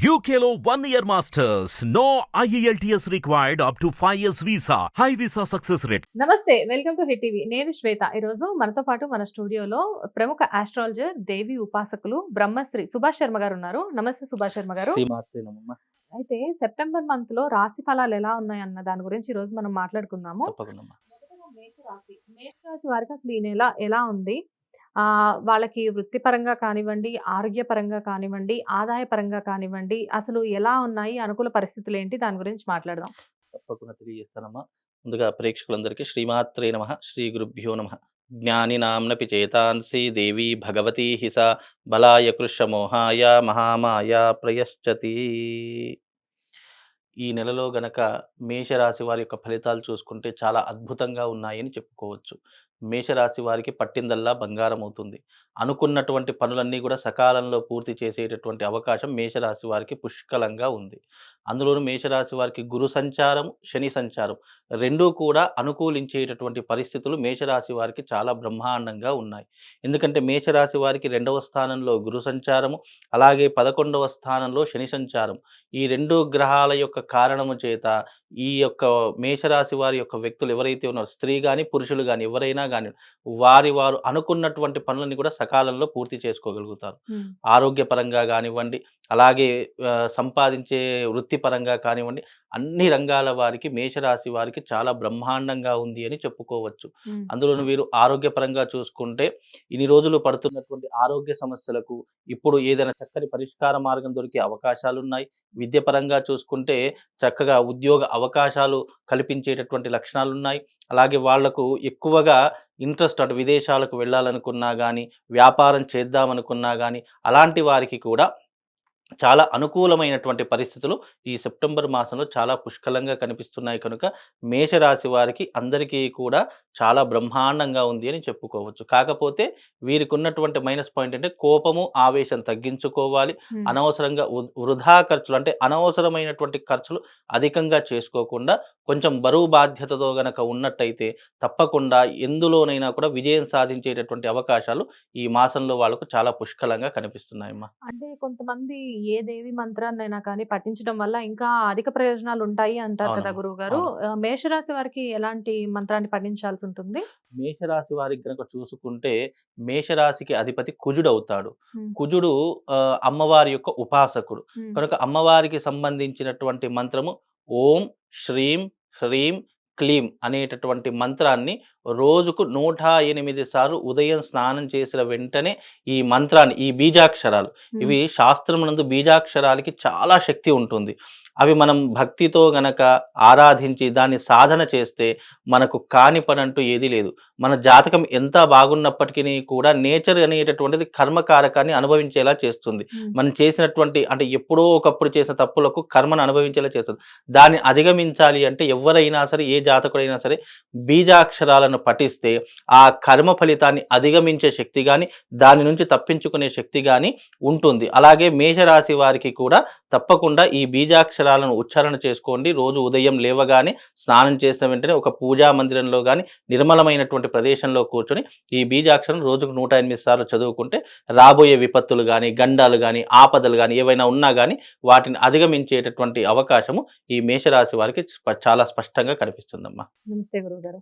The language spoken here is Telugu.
One year masters. No E IELTS required up to 5 years visa. High visa success rate. నమస్తే వెల్కమ్ టు హిట్ టీవీ నేను శ్వేత. ఈరోజు మనతో పాటు మన స్టూడియోలో ప్రముఖ ఆస్ట్రాలజర్ దేవి ఉపాసకులు బ్రహ్మశ్రీ సుభాష్ శర్మ గారు ఉన్నారు. నమస్తే సుభాష్ శర్మ గారు. అయితే సెప్టెంబర్ మంత్లో రాశి ఫలాలు ఎలా ఉన్నాయి అన్న దాని గురించి ఈ రోజు మనం మాట్లాడుకుందాము. మేషరాశి మేషరాశి వారికి అసలు ఈ నెల ఎలా ఉంది? వాళ్ళకి వృత్తిపరంగా కానివ్వండి ఆరోగ్యపరంగా కానివ్వండి ఆదాయపరంగా కానివ్వండి అసలు ఎలా ఉన్నాయి అనుకూల పరిస్థితులు ఏంటి దాని గురించి మాట్లాడదాం. తప్పకుండా తెలియజేస్తానమ్మా. ముందుగా ప్రేక్షకులందరికీ శ్రీమాత్రే నమ శ్రీ గురుభ్యో నమ. జ్ఞాని నామ్నపి చేతాంసి దేవి భగవతి హిస బలాయ కృషమోహాయ మహామాయ ప్రయశ్చతి. ఈ నెలలో గనక మేషరాశి వారి యొక్క ఫలితాలు చూసుకుంటే చాలా అద్భుతంగా ఉన్నాయని చెప్పుకోవచ్చు. మేషరాశి వారికి పట్టిందల్లా బంగారం అవుతుంది. అనుకున్నటువంటి పనులన్నీ కూడా సకాలంలో పూర్తి చేసేటటువంటి అవకాశం మేషరాశి వారికి పుష్కలంగా ఉంది. అందులోనూ మేషరాశి వారికి గురు సంచారం శని సంచారం రెండూ కూడా అనుకూలించేటటువంటి పరిస్థితులు మేషరాశి వారికి చాలా బ్రహ్మాండంగా ఉన్నాయి. ఎందుకంటే మేషరాశి వారికి రెండవ స్థానంలో గురు సంచారము అలాగే పదకొండవ స్థానంలో శని సంచారం. ఈ రెండు గ్రహాల యొక్క కారణము చేత ఈ యొక్క మేషరాశి వారి యొక్క వ్యక్తులు ఎవరైతే ఉన్నారో స్త్రీ కానీ పురుషులు కానీ ఎవరైనా కానీ వారి వారు అనుకున్నటువంటి పనులని కూడా సకాలంలో పూర్తి చేసుకోగలుగుతారు. ఆరోగ్యపరంగా కానివ్వండి అలాగే సంపాదించే వృత్తిపరంగా కానివ్వండి అన్ని రంగాల వారికి మేషరాశి వారికి చాలా బ్రహ్మాండంగా ఉంది అని చెప్పుకోవచ్చు. అందులోను వీరు ఆరోగ్యపరంగా చూసుకుంటే ఇన్ని రోజులు పడుతున్నటువంటి ఆరోగ్య సమస్యలకు ఇప్పుడు ఏదైనా చక్కని పరిష్కార మార్గం దొరికే అవకాశాలు ఉన్నాయి విద్యపరంగా చూసుకుంటే చక్కగా ఉద్యోగ అవకాశాలు కల్పించేటటువంటి లక్షణాలు ఉన్నాయి అలాగే వాళ్ళకు ఎక్కువగా ఇంట్రెస్ట్ అటు విదేశాలకు వెళ్ళాలనుకున్నా కానీ వ్యాపారం చేద్దామనుకున్నా కానీ అలాంటి వారికి కూడా చాలా అనుకూలమైనటువంటి పరిస్థితులు ఈ సెప్టెంబర్ మాసంలో చాలా పుష్కలంగా కనిపిస్తున్నాయి కనుక మేషరాశి వారికి అందరికీ కూడా చాలా బ్రహ్మాండంగా ఉంది అని చెప్పుకోవచ్చు. కాకపోతే వీరికి ఉన్నటువంటి మైనస్ పాయింట్ అంటే కోపము ఆవేశం తగ్గించుకోవాలి. అనవసరంగా వృధా ఖర్చులు అంటే అనవసరమైనటువంటి ఖర్చులు అధికంగా చేసుకోకుండా కొంచెం బరువు బాధ్యతతో గనక ఉన్నట్టయితే తప్పకుండా ఎందులోనైనా కూడా విజయం సాధించేటటువంటి అవకాశాలు ఈ మాసంలో వాళ్ళకు చాలా పుష్కలంగా కనిపిస్తున్నాయమ్మా. అంటే కొంతమంది ఏ దేవి మంత్రాన్నైనా కానీ పఠించడం వల్ల ఇంకా అధిక ప్రయోజనాలు ఉంటాయి అంటారు కదా. గురువు గారు మేషరాశి వారికి ఎలాంటి మంత్రాన్ని పఠించాల్సి ఉంటుంది మేషరాశి వారికి గనక చూసుకుంటే మేషరాశికి అధిపతి కుజుడు అవుతాడు. కుజుడు అమ్మవారి యొక్క ఉపాసకుడు. కనుక అమ్మవారికి సంబంధించినటువంటి మంత్రము ఓం శ్రీం హ్రీం క్లీం అనేటటువంటి మంత్రాన్ని రోజుకు నూట ఎనిమిది సార్లు ఉదయం స్నానం చేసిన వెంటనే ఈ మంత్రాన్ని ఈ బీజాక్షరాలు. ఇవి శాస్త్రమునందు బీజాక్షరాలకి చాలా శక్తి ఉంటుంది. అవి మనం భక్తితో గనక ఆరాధించి దాన్ని సాధన చేస్తే మనకు కాని పని అంటూ ఏదీ లేదు. మన జాతకం ఎంత బాగున్నప్పటికీ కూడా నేచర్ అనేటటువంటిది కర్మకారకాన్ని అనుభవించేలా చేస్తుంది. మనం చేసినటువంటి అంటే ఎప్పుడో ఒకప్పుడు చేసిన తప్పులకు కర్మను అనుభవించేలా చేస్తుంది. దాన్ని అధిగమించాలి అంటే ఎవరైనా సరే ఏ జాతకుడైనా సరే బీజాక్షరాలను పఠిస్తే ఆ కర్మ ఫలితాన్ని అధిగమించే శక్తి కానీ దాని నుంచి తప్పించుకునే శక్తి కానీ ఉంటుంది. అలాగే మేషరాశి వారికి కూడా తప్పకుండా ఈ బీజాక్షరాలను ఉచ్చారణ చేసుకోండి. రోజు ఉదయం లేవగానే స్నానం చేసిన వెంటనే ఒక పూజా మందిరంలో కానీ నిర్మలమైనటువంటి ప్రదేశంలో కూర్చొని ఈ బీజాక్షరం రోజుకు నూట ఎనిమిది సార్లు చదువుకుంటే రాబోయే విపత్తులు కానీ గండాలు కానీ ఆపదలు కానీ ఏవైనా ఉన్నా కానీ వాటిని అధిగమించేటటువంటి అవకాశము ఈ మేషరాశి వారికి చాలా స్పష్టంగా కనిపిస్తుందమ్మా. నమస్తే గురువు గారు